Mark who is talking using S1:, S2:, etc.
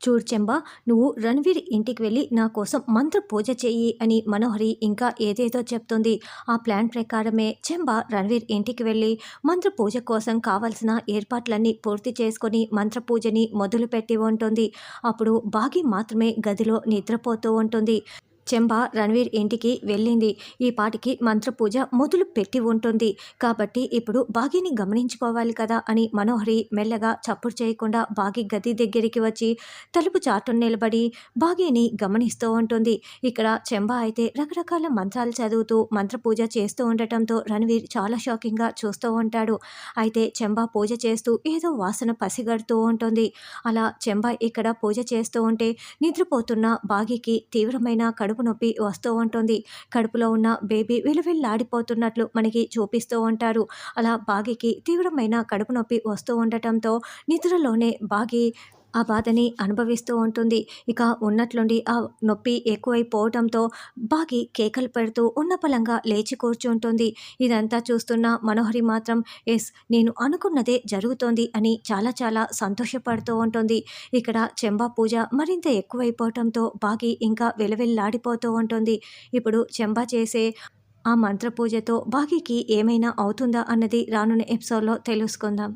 S1: చూడు చెంబా నువ్వు రణవీర్ ఇంటికి వెళ్ళి నా కోసం మంత్ర పూజ చెయ్యి అని మనోహరి ఇంకా ఏదేదో చెప్తుంది. ఆ ప్లాన్ ప్రకారమే చెంబా రణవీర్ ఇంటికి వెళ్ళి మంత్ర పూజ కోసం కావలసిన ఏర్పాట్లన్నీ పూర్తి చేసుకొని మంత్ర పూజని మొదలుపెట్టి ఉంటుంది. అప్పుడు బాగి మాత్రమే గదిలో నిద్రపోతూ ఉంటుంది. చెంబ రణవీర్ ఇంటికి వెళ్ళింది. ఈ పాటికి మంత్రపూజ మొదలు పెట్టి ఉంటుంది. కాబట్టి ఇప్పుడు బాగిని గమనించుకోవాలి కదా అని మనోహరి మెల్లగా చప్పుడు చేయకుండా బాగి గది దగ్గరికి వచ్చి తలుపు చాటు నిలబడి బాగిని గమనిస్తూ ఉంటుంది. ఇక్కడ చెంబ అయితే రకరకాల మంత్రాలు చదువుతూ మంత్రపూజ చేస్తూ ఉండటంతో రణవీర్ చాలా షాకింగ్గా చూస్తూ ఉంటాడు. అయితే చెంబ పూజ చేస్తూ ఏదో వాసన పసిగడుతూ ఉంటుంది. అలా చెంబ ఇక్కడ పూజ చేస్తూ ఉంటే నిద్రపోతున్న బాగికి తీవ్రమైన కడుపు కడుపు నొప్పి వస్తూ ఉంటుంది. కడుపులో ఉన్న బేబీ విలువిల్లాడిపోతున్నట్లు మనకి చూపిస్తూ ఉంటారు. అలా బాగికి తీవ్రమైన కడుపు నొప్పి వస్తూ ఉండటంతో నిద్రలోనే బాగి ఆ బాధని అనుభవిస్తూ ఉంటుంది. ఇక ఉన్నట్లుండి ఆ నొప్పి ఎక్కువైపోవడంతో బాగి కేకలు పెడుతూ ఉన్న పలంగా లేచి కూర్చుంటుంది. ఇదంతా చూస్తున్న మనోహరి మాత్రం ఎస్ నేను అనుకున్నదే జరుగుతోంది అని చాలా చాలా సంతోషపడుతూ ఉంటుంది. ఇక్కడ చెంబా పూజ మరింత ఎక్కువైపోవటంతో బాగి ఇంకా వెలవెల్లాడిపోతూ ఉంటుంది. ఇప్పుడు చెంబా చేసే ఆ మంత్ర పూజతో బాగికి ఏమైనా అవుతుందా అన్నది రానున్న ఎపిసోడ్లో తెలుసుకుందాం.